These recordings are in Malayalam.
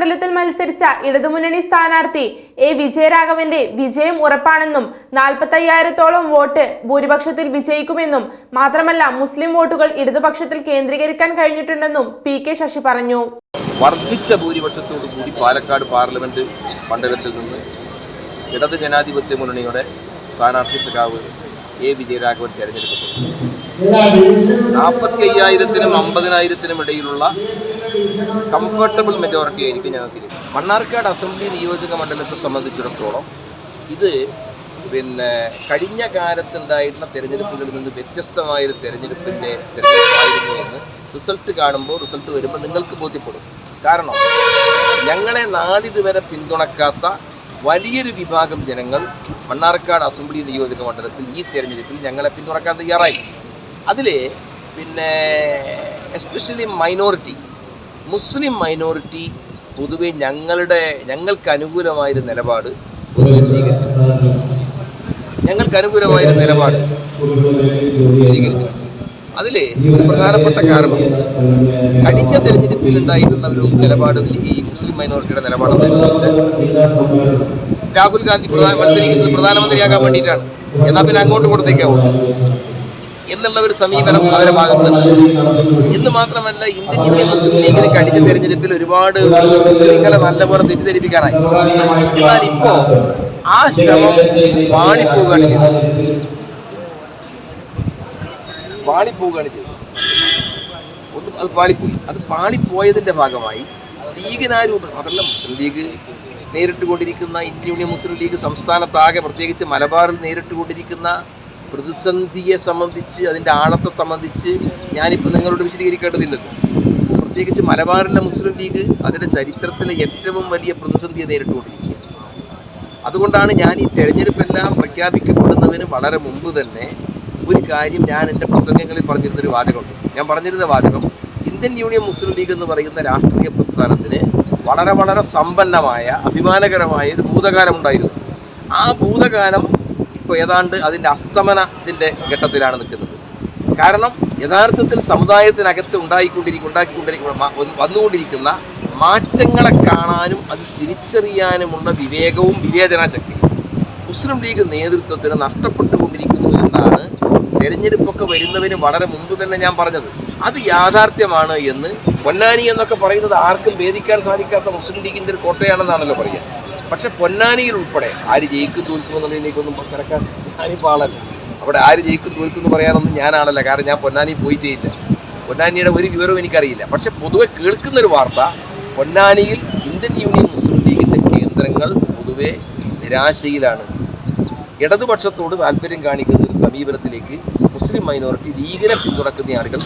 മത്സരിച്ച ഇടതുമുന്നണി സ്ഥാനാർത്ഥി എ വിജയരാഘവന്റെ വിജയം ഉറപ്പാണെന്നും നാൽപ്പത്തയ്യായിരത്തോളം വോട്ട് ഭൂരിപക്ഷത്തിൽ വിജയിക്കുമെന്നും മാത്രമല്ല മുസ്ലിം വോട്ടുകൾ ഇടതുപക്ഷത്തിൽ കേന്ദ്രീകരിക്കാൻ കഴിഞ്ഞിട്ടുണ്ടെന്നും പി കെ ശശി പറഞ്ഞു. വർദ്ധിച്ച ഭൂരിപക്ഷത്തോടു കൂടി പാലക്കാട് പാർലമെന്റ് മണ്ഡലത്തിൽ നിന്ന് ഇടത് ജനാധിപത്യ മുന്നണിയുടെ സ്ഥാനാർത്ഥി സഖാവ് എ വിജയരാഘവൻ തെരഞ്ഞെടുക്കപ്പെട്ടു. നാൽപ്പത്തി അയ്യായിരത്തിനും അമ്പതിനായിരത്തിനും ഇടയിലുള്ള കംഫർട്ടബിൾ മെജോറിറ്റി ആയിരിക്കും ഞങ്ങൾക്ക് മണ്ണാർക്കാട് അസംബ്ലി നിയോജക മണ്ഡലത്തെ സംബന്ധിച്ചിടത്തോളം ഇത് പിന്നെ കഴിഞ്ഞ കാലത്തുണ്ടായിരുന്ന തിരഞ്ഞെടുപ്പുകളിൽ നിന്ന് വ്യത്യസ്തമായൊരു തെരഞ്ഞെടുപ്പിന്റെ തെരഞ്ഞെടുപ്പായിരുന്നു എന്ന് റിസൾട്ട് കാണുമ്പോൾ റിസൾട്ട് വരുമ്പോൾ നിങ്ങൾക്ക് ബോധ്യപ്പെടും. കാരണം ഞങ്ങളെ നാളിതുവരെ പിന്തുണക്കാത്ത വലിയൊരു വിഭാഗം ജനങ്ങൾ മണ്ണാർക്കാട് അസംബ്ലി നിയോജക മണ്ഡലത്തിൽ ഈ തെരഞ്ഞെടുപ്പിൽ ഞങ്ങളെ പിന്തുണക്കാൻ തയ്യാറായി. അതിൽ പിന്നെ എസ്പെഷ്യലി മൈനോറിറ്റി മുസ്ലിം മൈനോറിറ്റി പൊതുവെ ഞങ്ങളുടെ ഞങ്ങൾക്ക് അനുകൂലമായൊരു നിലപാട് പൊതുവെ സ്വീകരിച്ചു ഞങ്ങൾക്ക് അനുകൂലമായൊരു നിലപാട് സ്വീകരിച്ചിട്ടുണ്ട്. അതിൽ ഒരു പ്രധാനപ്പെട്ട കാരണം കഴിഞ്ഞ തെരഞ്ഞെടുപ്പിൽ ഉണ്ടായിരുന്ന ഒരു നിലപാട് ഈ മുസ്ലിം മൈനോറിറ്റിയുടെ നിലപാടെന്ന് രാഹുൽ ഗാന്ധി പ്രധാന മത്സരിക്കുന്നത് പ്രധാനമന്ത്രിയാകാൻ വേണ്ടിയിട്ടാണ്. എന്നാൽ പിന്നെ അങ്ങോട്ട് കൊടുത്തേക്കാവൂ? എന്നുള്ള ഒരു സമീപനം അവരുടെ ഭാഗത്തുണ്ട് ഇന്ന് മാത്രമല്ല ഇന്ത്യൻ യൂണിയൻ മുസ്ലിം ലീഗിന് കഴിഞ്ഞ തെരഞ്ഞെടുപ്പിൽ ഒരുപാട് മുസ്ലിങ്ങളെ നല്ലപോലെ തെറ്റിദ്ധരിപ്പിക്കാനായി എന്നാൽ ഇപ്പോ ആ ശ്രമം വാണിപ്പോവുകയാണ് ഒന്ന് അത് പാളിപ്പോയി അത് പാളിപ്പോയതിന്റെ ഭാഗമായി ലീഗിനാരൂപ അതല്ല മുസ്ലിം ലീഗ് നേരിട്ട് കൊണ്ടിരിക്കുന്ന ഇന്ത്യൻ യൂണിയൻ മുസ്ലിം ലീഗ് സംസ്ഥാനത്താകെ പ്രത്യേകിച്ച് മലബാറിൽ നേരിട്ട് കൊണ്ടിരിക്കുന്ന പ്രതിസന്ധിയെ സംബന്ധിച്ച് അതിന്റെ ആഴത്തെ സംബന്ധിച്ച് ഞാനിപ്പോൾ നിങ്ങളോട് വിശദീകരിക്കേണ്ടതില്ലല്ലോ. പ്രത്യേകിച്ച് മലബാറിലെ മുസ്ലിം ലീഗ് അതിന്റെ ചരിത്രത്തിലെ ഏറ്റവും വലിയ പ്രതിസന്ധിയെ നേരിട്ടുകൊണ്ടിരിക്കുക അതുകൊണ്ടാണ് ഞാൻ ഈ തെരഞ്ഞെടുപ്പെല്ലാം പ്രഖ്യാപിക്കപ്പെടുന്നതിന് വളരെ മുമ്പ് തന്നെ ഒരു കാര്യം ഞാൻ എന്റെ പ്രസംഗങ്ങളിൽ പറഞ്ഞിരുന്നൊരു വാചകമുണ്ട്. ഞാൻ പറഞ്ഞിരുന്ന വാചകം ഇന്ത്യൻ യൂണിയൻ മുസ്ലിം ലീഗ് എന്ന് പറയുന്ന രാഷ്ട്രീയ പ്രസ്ഥാനത്തിന് വളരെ വളരെ സമ്പന്നമായ അഭിമാനകരമായ ഒരു ഭൂതകാലം ഉണ്ടായിരുന്നു ആ ഭൂതകാലം ഇപ്പോൾ ഏതാണ്ട് അതിന്റെ അസ്തമനത്തിന്റെ ഘട്ടത്തിലാണ് നിൽക്കുന്നത്. കാരണം യഥാർത്ഥത്തിൽ സമുദായത്തിനകത്ത് ഉണ്ടായിക്കൊണ്ടിരിക്കും ഉണ്ടാക്കിക്കൊണ്ടിരിക്കുന്ന വന്നുകൊണ്ടിരിക്കുന്ന മാറ്റങ്ങളെ കാണാനും അത് തിരിച്ചറിയാനുമുള്ള വിവേകവും വിവേചനാശക്തി മുസ്ലിം ലീഗ് നേതൃത്വത്തിന് നഷ്ടപ്പെട്ടുകൊണ്ടിരിക്കുന്നു എന്നാണ് തെരഞ്ഞെടുപ്പൊക്കെ വരുന്നതിന് വളരെ മുമ്പ് തന്നെ ഞാൻ പറഞ്ഞത്. അത് യാഥാർത്ഥ്യമാണ് എന്ന് പൊന്നാനി എന്നൊക്കെ പറയുന്നത് ആർക്കും ഭേദിക്കാൻ സാധിക്കാത്ത മുസ്ലിം ലീഗിന്റെ ഒരു കോട്ടയാണെന്നാണല്ലോ പറയുക. പക്ഷെ പൊന്നാനിയിൽ ഉൾപ്പെടെ ആര് ജയിക്കും തോൽക്കും എന്നുള്ളതിലേക്കൊന്നും കിടക്കാൻ ഞാനിപ്പോൾ ആളല്ല. അവിടെ ആര് ജയിക്കും തോൽക്കും എന്ന് പറയാനൊന്നും ഞാനാണല്ല കാരണം ഞാൻ പൊന്നാനി പോയിട്ടേ ഇല്ല പൊന്നാനിയുടെ ഒരു വിവരവും എനിക്കറിയില്ല. പക്ഷെ പൊതുവെ കേൾക്കുന്നൊരു വാർത്ത പൊന്നാനിയിൽ ഇന്ത്യൻ യൂണിയൻ മുസ്ലിം ലീഗിന്റെ കേന്ദ്രങ്ങൾ പൊതുവെ നിരാശയിലാണ്. ഇടതുപക്ഷത്തോട് താല്പര്യം കാണിക്കുന്ന ഒരു സമീപനത്തിലേക്ക് മുസ്ലിം മൈനോറിറ്റി ലീഗിനെ പിന്തുണക്കുന്ന ആളുകൾ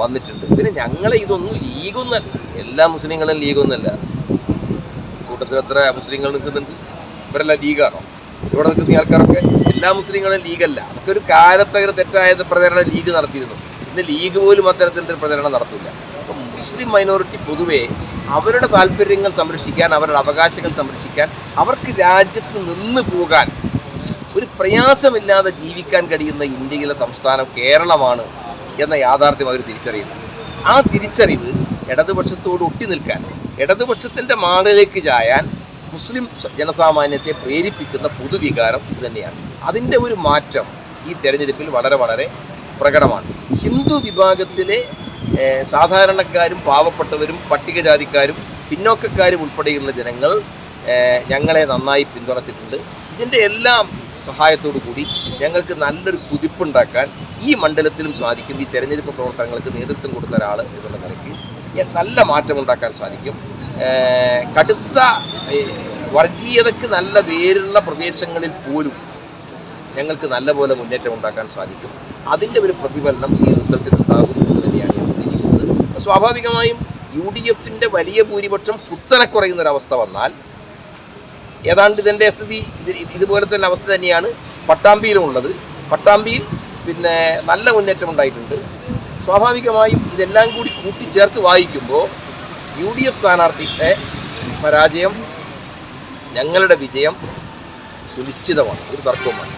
വന്നിട്ടുണ്ട്. പിന്നെ ഞങ്ങളെ ഇതൊന്നും ലീഗൊന്നല്ല എല്ലാ മുസ്ലിങ്ങളും ലീഗൊന്നുമല്ല. കൂട്ടത്തിൽ എത്ര മുസ്ലിങ്ങൾ നിൽക്കുന്നുണ്ട്? ഇവരെല്ലാം ലീഗാണോ? ഇവിടെ നിൽക്കുന്ന ആൾക്കാരൊക്കെ എല്ലാ മുസ്ലിങ്ങളും ലീഗല്ല. അതൊക്കെ ഒരു കാലത്തകര തെറ്റായ പ്രചരണം ലീഗ് നടത്തിയിരുന്നു. ഇന്ന് ലീഗ് പോലും അത്തരത്തിലൊരു പ്രചരണം നടത്തില്ല. അപ്പം മുസ്ലിം മൈനോറിറ്റി പൊതുവേ അവരുടെ താല്പര്യങ്ങൾ സംരക്ഷിക്കാൻ അവരുടെ അവകാശങ്ങൾ സംരക്ഷിക്കാൻ അവർക്ക് രാജ്യത്ത് നിന്ന് പോകാൻ ഒരു പ്രയാസമില്ലാതെ ജീവിക്കാൻ കഴിയുന്ന ഇന്ത്യയിലെ സംസ്ഥാനം കേരളമാണ് എന്ന യാഥാർത്ഥ്യം അവർ തിരിച്ചറിയുന്നു. ആ തിരിച്ചറിവ് ഇടതുപക്ഷത്തോട് ഒട്ടി നിൽക്കാൻ ഇടതുപക്ഷത്തിന്റെ മാറിലേക്ക് ചായാൻ മുസ്ലിം ജനസാമാന്യത്തെ പ്രേരിപ്പിക്കുന്ന പൊതുവികാരം ഇത് തന്നെയാണ് അതിന്റെ ഒരു മാറ്റം ഈ തെരഞ്ഞെടുപ്പിൽ വളരെ വളരെ പ്രകടമാണ്. ഹിന്ദു വിഭാഗത്തിലെ സാധാരണക്കാരും പാവപ്പെട്ടവരും പട്ടികജാതിക്കാരും പിന്നോക്കക്കാരും ഉൾപ്പെടെയുള്ള ജനങ്ങൾ ഞങ്ങളെ നന്നായി പിന്തുണച്ചിട്ടുണ്ട്. ഇതിന്റെ എല്ലാം സഹായത്തോടു കൂടി ഞങ്ങൾക്ക് നല്ലൊരു കുതിപ്പുണ്ടാക്കാൻ ഈ മണ്ഡലത്തിലും സാധിക്കും. ഈ തെരഞ്ഞെടുപ്പ് പ്രവർത്തനങ്ങൾക്ക് നേതൃത്വം കൊടുത്ത ഒരാൾ എന്നുള്ള നിലയ്ക്ക് നല്ല മാറ്റമുണ്ടാക്കാൻ സാധിക്കും. കടുത്ത വർഗീയതയ്ക്ക് നല്ല വേരുള്ള പ്രദേശങ്ങളിൽ പോലും ഞങ്ങൾക്ക് നല്ലപോലെ മുന്നേറ്റം ഉണ്ടാക്കാൻ സാധിക്കും. അതിന്റെ ഒരു പ്രതിഫലനം ഈ റിസൾട്ടിൽ ഉണ്ടാകും എന്ന് തന്നെയാണ് ഞാൻ പ്രതീക്ഷിക്കുന്നത് സ്വാഭാവികമായും യു ഡി എഫിന്റെ വലിയ ഭൂരിപക്ഷം കുത്തനെ കുറയുന്നൊരവസ്ഥ വന്നാൽ ഏതാണ്ട് ഇതിന്റെ സ്ഥിതി ഇത് ഇതുപോലെ തന്നെ അവസ്ഥ തന്നെയാണ് പട്ടാമ്പിയിലും ഉള്ളത്. പട്ടാമ്പിയിൽ പിന്നെ നല്ല മുന്നേറ്റം ഉണ്ടായിട്ടുണ്ട്. സ്വാഭാവികമായും ഇതെല്ലാം കൂടി കൂട്ടിച്ചേർത്ത് വായിക്കുമ്പോൾ യു ഡി എഫ് സ്ഥാനാർത്ഥിയുടെ പരാജയം ഞങ്ങളുടെ വിജയം സുനിശ്ചിതമാണ് ഒരു തർക്കവുമാണ്.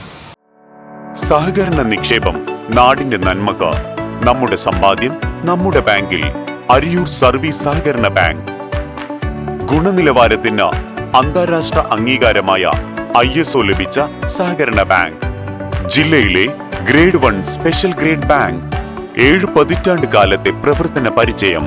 സഹകരണ നിക്ഷേപം നാടിന്റെ നന്മക്ക് നമ്മുടെ സമ്പാദ്യം നമ്മുടെ ബാങ്കിൽ അരിയൂർ സർവീസ് സഹകരണ ബാങ്ക്. ഗുണനിലവാരത്തിന് അന്താരാഷ്ട്ര അംഗീകാരമായ ഐ എസ് ഒ ലഭിച്ച സഹകരണ ബാങ്ക്. ജില്ലയിലെ grade one special grade bank. ഏഴ് പതിറ്റാണ്ട് കാലത്തെ പ്രവർത്തന പരിചയം.